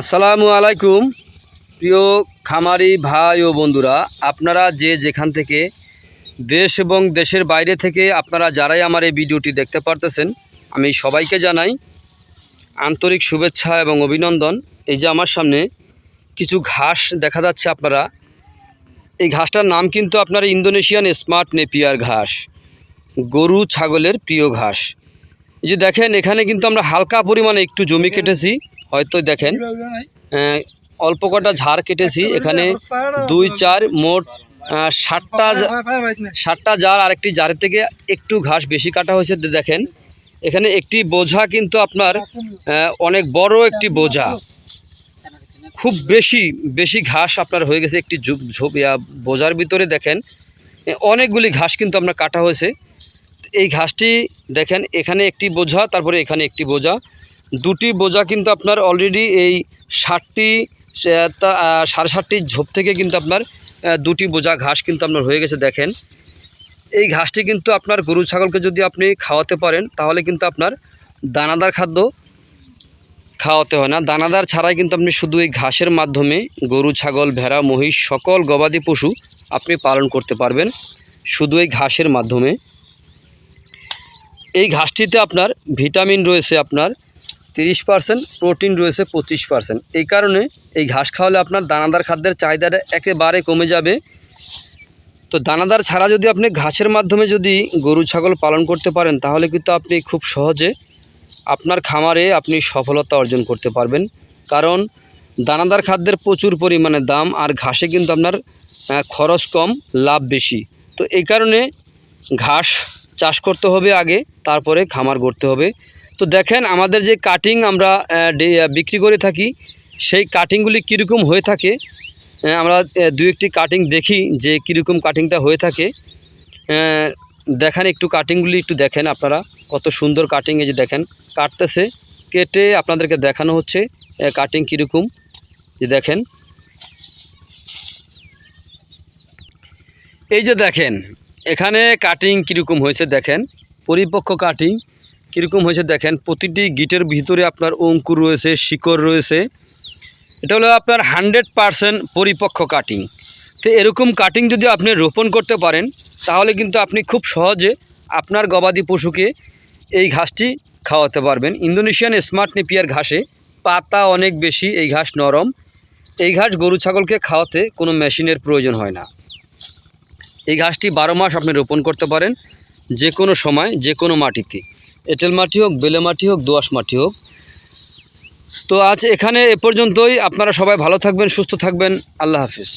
আসসালামু আলাইকুম। প্রিয় খামারি ভাই ও বন্ধুরা, আপনারা যে যেখান থেকে দেশ এবং দেশের বাইরে থেকে আপনারা যারাই আমার এই ভিডিওটি দেখতে পারতেছেন, আমি সবাইকে জানাই আন্তরিক শুভেচ্ছা এবং অভিনন্দন। এই যে আমার সামনে কিছু ঘাস দেখা যাচ্ছে আপনারা। এই ঘাসটার নাম কিন্তু আপনার ইন্দোনেশিয়ান স্মার্ট নেপিয়ার ঘাস, গরু ছাগলের প্রিয় ঘাস। এই যে দেখেন, এখানে কিন্তু আমরা হালকা পরিমাণে একটু জমি কেটেছি। হয়তো দেখেন অল্প কটা ঝাড় কেটেছি এখানে দুই চার মোট ষাটটা ষাটটা জার আরেকটি জারের থেকে একটু ঘাস বেশি কাটা হয়েছে দেখেন। এখানে একটি বোঝা কিন্তু আপনার অনেক বড় একটি বোঝা। খুব বেশি বেশি ঘাস আপনার হয়ে গেছে একটি বোঝার ভিতরে দেখেন। অনেকগুলি ঘাস কিন্তু আপনার কাটা হয়েছে। এই ঘাসটি দেখেন এখানে একটি বোঝা তারপরে এখানে একটি বোঝা। দুটি বোঝা কিন্তু আপনার অলরেডি এই ষাটটি সাড়ে ষাটটি ঝোপ থেকে কিন্তু আপনার দুটি বোঝা ঘাস কিন্তু আপনার হয়ে গেছে দেখেন। এই ঘাসটি কিন্তু আপনার গরু ছাগলকে যদি আপনি খাওয়াতে পারেন, তাহলে কিন্তু আপনার দানাদার খাদ্য খাওয়াতে হয় না। দানাদার ছাড়াই কিন্তু আপনি শুধু এই ঘাসের মাধ্যমে গরু, ছাগল, ভেড়া, মহিষ, সকল গবাদি পশু আপনি পালন করতে পারবেন শুধু এই ঘাসের মাধ্যমে। এই ঘাসটিতে আপনার ভিটামিন রয়েছে আপনার তিরিশ পার্সেন্ট, প্রোটিন রয়েছে পঁচিশ পার্সেন্ট। এই কারণে এই ঘাস খাওয়ালে আপনার দানাদার খাদ্যের চাহিদাটা একেবারে কমে যাবে। তো দানাদার ছাড়া যদি আপনি ঘাসের মাধ্যমে যদি গরু, ছাগল পালন করতে পারেন, তাহলে কিন্তু আপনি খুব সহজে আপনার খামারে আপনি সফলতা অর্জন করতে পারবেন। কারণ দানাদার খাদ্যের প্রচুর পরিমাণে দাম আর ঘাসে কিন্তু আপনার খরচ কম, লাভ বেশি। তো এই কারণে ঘাস চাষ করতে হবে আগে, তারপরে খামার করতে হবে। তো দেখেন, আমাদের যে কাটিং আমরা বিক্রি করে থাকি, সেই কাটিংগুলি কীরকম হয়ে থাকে? আমরা দু একটি কাটিং দেখি যে কীরকম কাটিংটা হয়ে থাকে। দেখেন একটু কাটিংগুলি একটু দেখেন আপনারা, কত সুন্দর কাটিং এই যে দেখেন, কাটতেছে, কেটে আপনাদেরকে দেখানো হচ্ছে কাটিং কীরকম, যে দেখেন। এই যে দেখেন, এখানে কাটিং কীরকম হয়েছে দেখেন, পরিপক্ক কাটিং কীরকম হয়েছে দেখেন, প্রতিটি গিটের ভিতরে আপনার অঙ্কুর রয়েছে, শিকড় রয়েছে। এটা হলো আপনার হান্ড্রেড পারসেন্ট পরিপক্ক কাটিং। তো এরকম কাটিং যদি আপনি রোপণ করতে পারেন, তাহলে কিন্তু আপনি খুব সহজে আপনার গবাদি পশুকে এই ঘাসটি খাওয়াতে পারবেন। ইন্দোনেশিয়ান স্মার্ট নেপিয়ার ঘাসে পাতা অনেক বেশি, এই ঘাস নরম। এই ঘাস গরু ছাগলকে খাওয়াতে কোনো মেশিনের প্রয়োজন হয় না। এই ঘাসটি বারো মাস আপনি রোপণ করতে পারেন যে কোনো সময় যে কোনো মাটিতে। এঁটেল মাটি হোক, বেলে মাটি হোক দোয়াশ মাটি হোক। তো আজ এখানে এ পর্যন্তই। আপনারা সবাই ভালো থাকবেন, সুস্থ থাকবেন। আল্লাহ হাফিজ।